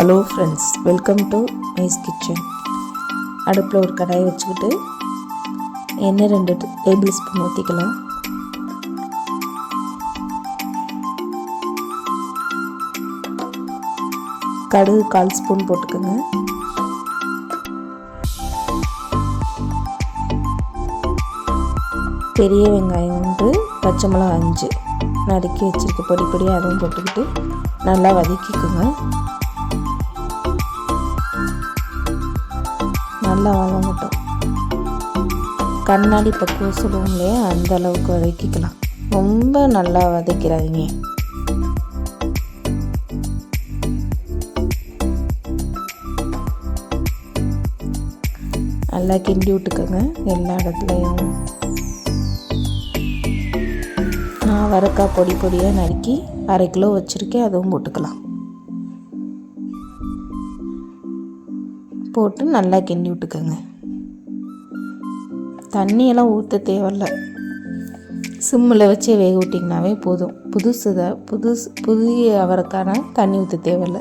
Hello friends welcome to my's kitchen அடுப்பில் ஒரு கடாயை வச்சுக்கிட்டு எண்ணெய் ரெண்டு டேபிள் ஸ்பூன் ஊற்றிக்கலாம் கடுகு கால் ஸ்பூன் போட்டுக்கோங்க. பெரிய வெங்காயம் ஒன்று பச்சை மிளகா அஞ்சு. நறுக்கி வச்சுருக்க பொடி பொடியாக அதுவும் போட்டுக்கிட்டு நல்லா வதக்கிக்குங்க. நல்லா வதங்கட்டும் கண்ணாடி பக்குவம் சொல்லுவோம் இல்லையா அந்த அளவுக்கு வதக்கிக்கலாம். ரொம்ப நல்லா வதக்கிறாதீங்க. நல்லா கிண்டி விட்டுக்கோங்க எல்லா இடத்துலையும். நான் வரக்காய் பொடி பொடியாக நறுக்கி அரை கிலோ வச்சுருக்கேன் அதுவும் போட்டுக்கலாம். போட்டு நல்லா கிண்டி விட்டுக்கோங்க. தண்ணியெல்லாம் ஊற்ற தேவையில்ல. சிம்மில் வச்சே வேக விட்டிங்கனாவே போதும். புதுசு தான் புதுசு புதிய அவரைக்கான தண்ணி ஊற்ற தேவையில்ல.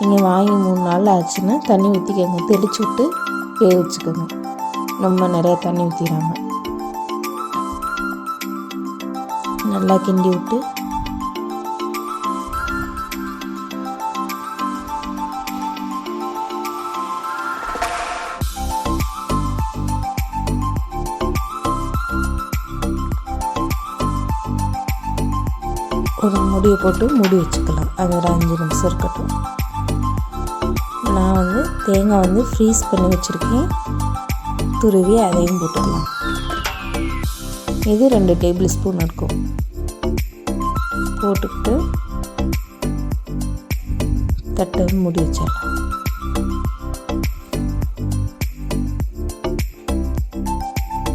நீங்கள் வாங்கி மூணு நாள் ஆச்சுன்னா தண்ணி ஊற்றிக்கோங்க தெளிச்சு விட்டு வேக வச்சுக்கோங்க. ரொம்ப நிறையா தண்ணி ஊற்றிடாம நல்லா கிண்டி விட்டு ஒரு முடியை போட்டு மூடி வச்சுக்கலாம். அது ஒரு அஞ்சு நிமிஷம் இருக்கட்டும். நான் வந்து தேங்காய் வந்து ஃப்ரீஸ் பண்ணி வச்சுருக்கேன். துருவி அதையும் போட்டுக்கலாம். இது ரெண்டு டேபிள் ஸ்பூன் இருக்கும். போட்டுக்கிட்டு தட்டை மூடி வச்சிடலாம்.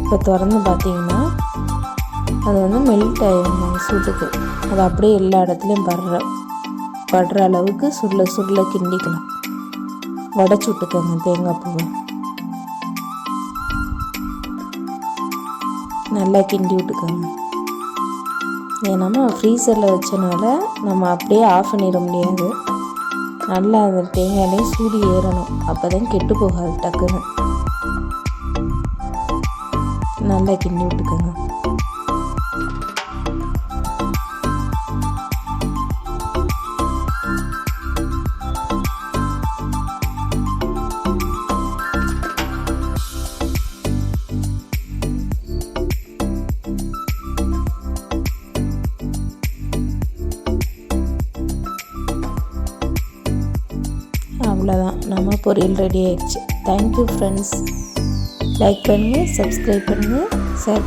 இப்போ திறந்து பார்த்தீங்கன்னா அது வந்து மெல்ட் ஆகிடும் சூட்டுக்கு அது அப்படியே எல்லா இடத்துலையும் படுற படுற அளவுக்கு சுருள சுருளை கிண்டிக்கலாம் உடச்சி விட்டுக்கோங்க தேங்காய் பூவை. நல்லா கிண்டி விட்டுக்கோங்க. ஏன்னா ஃப்ரீசரில் வச்சனால நம்ம அப்படியே ஆஃப் பண்ணிட முடியாது. நல்லா அந்த தேங்காயிலையும் சூடு ஏறணும். அப்போ தான் கெட்டு போகாது டக்குன்னு. நல்லா கிண்டி விட்டுக்கோங்க. அவ்வளோதான் நம்ம பொரியல் ரெடி ஆயிடுச்சு. தேங்க்யூ ஃப்ரெண்ட்ஸ் லைக் பண்ணுங்கள் சப்ஸ்கிரைப் பண்ணுங்கள் ஷேர்